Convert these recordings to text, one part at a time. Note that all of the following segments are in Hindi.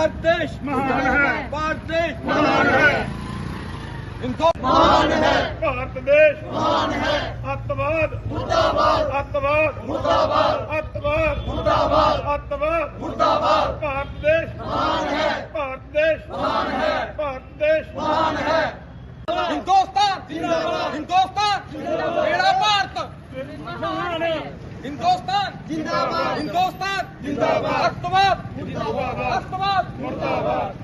भारत देश महान है। भारत देश महान है। इनको महान है। भारत देश महान है। अतवाद मुर्दाबाद। अतवाद मुर्दाबाद। अतवाद मुर्दाबाद। अतवाद मुर्दाबाद। भारत देश महान है। भारत देश महान है। भारत देश महान है। हिंदुस्तान। हिंदुस्तान। मेरा भारत। महान है। ਹਿੰਦੁਸਤਾਨ ਜਿੰਦਾਬਾਦ ਹਿੰਦੁਸਤਾਨ ਜਿੰਦਾਬਾਦ ਅੱਤਵਾਦ ਜਿੰਦਾਬਾਦ ਅੱਤਵਾਦ ਮੁਰਦਾਬਾਦ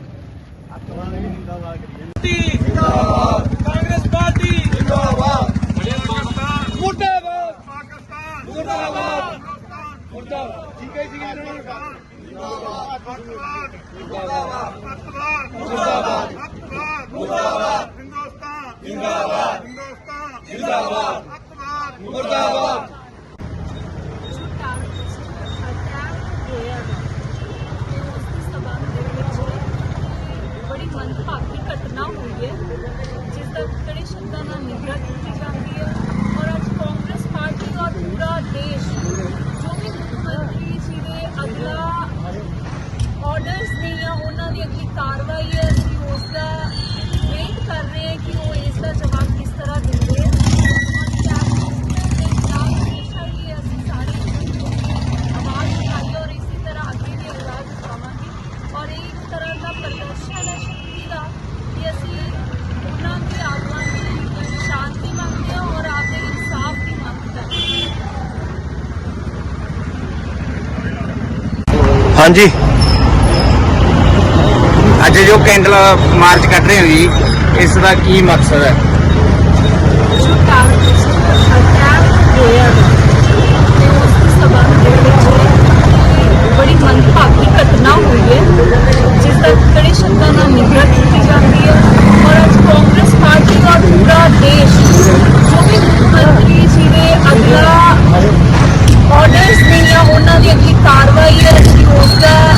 ਜਿੰਦਾਬਾਦ ਕਾਂਗਰਸ ਪਾਰਟੀ ਜਿੰਦਾਬਾਦ ਪਾਕਿਸਤਾਨ ਮੁਰਦਾਬਾਦ ਪਾਕਿਸਤਾਨ ਮੁਰਦਾਬਾਦ ਮੁਰਦਾਬਾਦ ਮੁਰਦਾਬਾਦ ਠੀਕ ਹੈ तड़ी शब्दाना निफरत की जाती है। और आज कांग्रेस पार्टी का पूरा देश, जो भी मुख्यमंत्री जी ने अगला ऑर्डर्स ने या उन्होंने अगली कार्रवाई है अभी उसका वेट कर रहे हैं कि वो इसका जवाब किस तरह देंगे। और एक तरह का प्रदर्शन है शक्ति का कि असं ਹਾਂਜੀ। ਅੱਜ ਜੋ ਕੈਂਡਲ ਮਾਰਚ ਕੱਢ ਰਹੇ ਹੋ ਜੀ ਇਸ ਦਾ ਕੀ ਮਕਸਦ ਹੈ? Let's.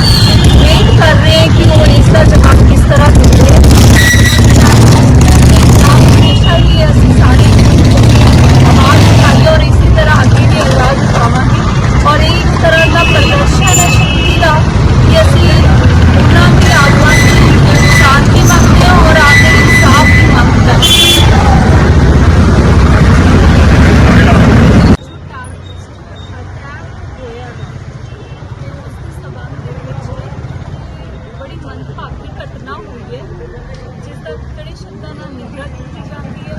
रोज़ाना निगरानी की जाती है।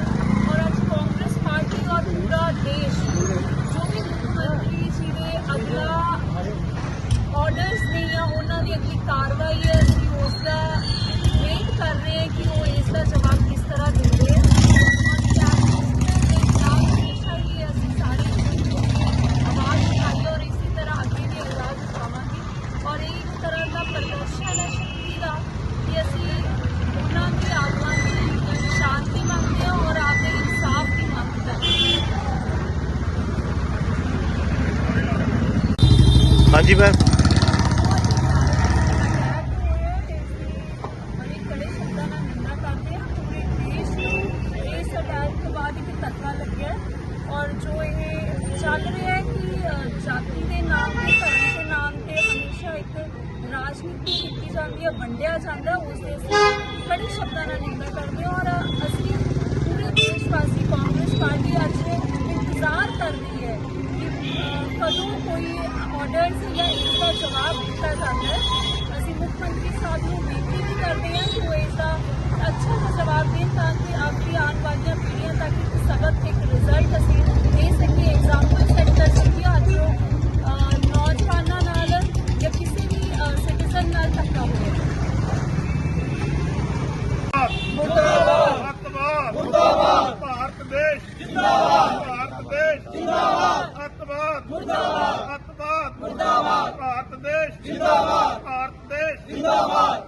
और आज कांग्रेस पार्टी और पूरा देश, जो भी मुख्यमंत्री जी ने अगला ऑर्डर्स ने या उन्होंने अगली कार्रवाई है उसका वेट कर रहे हैं कि वो ਧੱਕਾ ਲੱਗਿਆ ਔਰ ਜੋ ਇਹ ਚੱਲ ਰਿਹਾ ਹੈ ਕਿ ਜਾਤੀ ਦੇ ਨਾਮ ਤੇ ਧਰਮ ਦੇ ਨਾਮ ਤੇ ਹਮੇਸ਼ਾ ਇੱਕ ਰਾਜਨੀਤੀ ਕੀਤੀ ਜਾਂਦੀ ਹੈ ਵੰਡਿਆ ਜਾਂਦਾ ਨੂੰ ਬੇਨਤੀ ਵੀ ਕਰਦੇ ਹਾਂ ਕਿ ਉਹ ਇਸ ਦਾ ਅੱਛਾ ਜਿਹਾ ਜਵਾਬ ਦੇਣ ਤਾਂ ਕਿ ਆਪਣੀ ਆਉਣ ਵਾਲੀਆਂ ਪੀੜ੍ਹੀਆਂ ਤੱਕ ਇੱਕ ਸਬਕ ਇੱਕ ਰਿਜ਼ਲਟ ਅਸੀਂ ਦੇ ਸਕੀਏ ਐਗਜ਼ਾਮਪਲ ਸੈੱਟ ਕਰ ਸਕੀਏ ਅੱਜ ਜੋ ਅ, ਨੌਜਵਾਨਾਂ ਨਾਲ ਜਾਂ ਕਿਸੇ ਵੀ ਸਿਟੀਜ਼ਨ ਨਾਲ ਧੱਕਾ ਹੋਇਆ ਮੁਰਦਾਬਾਦ ਅੱਤਵਾਦ ਮੁਰਦਾਬਾਦ ਭਾਰਤ ਦੇਸ਼ ਜਿੰਦਾਬਾਦ ਭਾਰਤ ਦੇਸ਼ ਜਿੰਦਾਬਾਦ ਅੱਤਵਾਦ ਮੁਰਦਾਬਾਦ ਅੱਤਵਾਦ ਮੁਰਦਾਬਾਦ ਭਾਰਤ ਦੇਸ਼ ਜਿੰਦਾਬਾਦ जिंदाबाद